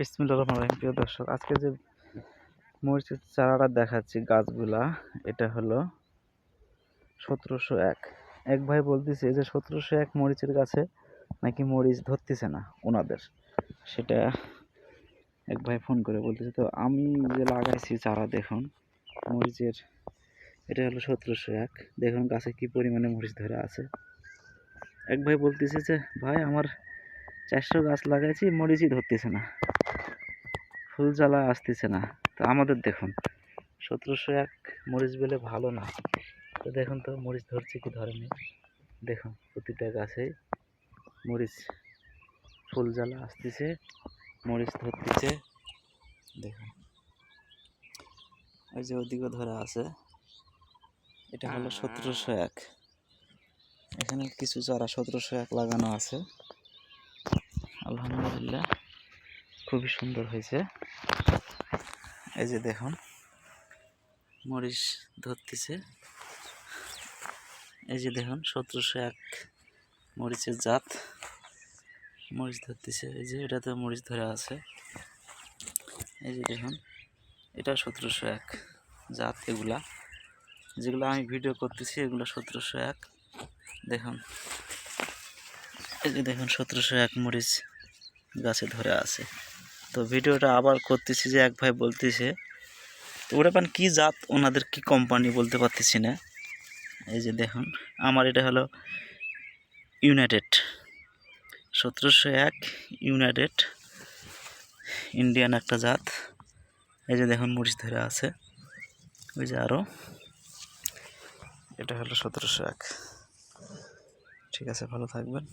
বিসমিল্লা রহমান রহিম। প্রিয় দর্শক, আজকে যে মরিচের চারাটা দেখাচ্ছি গাছগুলা, এটা হলো সতেরোশো এক। এক ভাই বলতেছে যে সতেরোশো এক মরিচের গাছে নাকি মরিচ ধরতেছে না ওনাদের? সেটা এক ভাই ফোন করে বলতেছে, তো আমি যে লাগাইছি চারা, দেখুন, মরিচের, এটা হলো সতেরোশো এক। দেখুন গাছে কি পরিমাণে মরিচ ধরে আছে। এক ভাই বলতেছে যে, ভাই, আমার চারশো গাছ লাগাইছি, মরিচই ধরতেছে না। ফুল জ্বালা আসতেছে না। তো আমাদের দেখুন, সতেরোশো এক মরিচ বেলে ভালো না। তো দেখুন তো, মরিচ ধরছে কি ধরেনি। দেখুন, প্রতিটা গাছেই মরিচ ফুল জ্বালা আসতেছে, মরিচ ধরতেছে। দেখুন ওই যে ওদিকে ধরা আছে, এটা হলো সতেরোশো এক। এখানে কিছু চারা সতেরোশো এক লাগানো আছে। আলহামদুলিল্লাহ, খুবই সুন্দর হয়েছে। এই যে দেখুন, মরিচ ধরতেছে। এই যে দেখুন, সতেরোশো এক মরিচের জাত। মরিচ ধরতেছে, এই যে এটাতে মরিচ ধরে আছে। এই যে দেখুন এটা সতেরোশো এক জাত এগুলা। যেগুলো আমি ভিডিও করতেছি, এগুলো সতেরোশো এক। দেখুন, এই যে দেখুন, সতেরোশো এক মরিচ গাছে ধরে আছে। তো ভিডিওটা আবার করতেছি যে এক ভাই বলতেছে, তো ওটা পান কী জাত, ওনাদের কি কোম্পানি বলতে পারতেছি না। এই যে দেখুন, আমার এটা হলো ইউনাইটেড সতেরোশো এক ইউনাইটেড ইন্ডিয়ান একটা জাত। এই যে দেখুন, মরিচ ধরে আছে। ওই যে আরও এটা হলো সতেরোশো এক। ঠিক আছে, ভালো থাকবেন।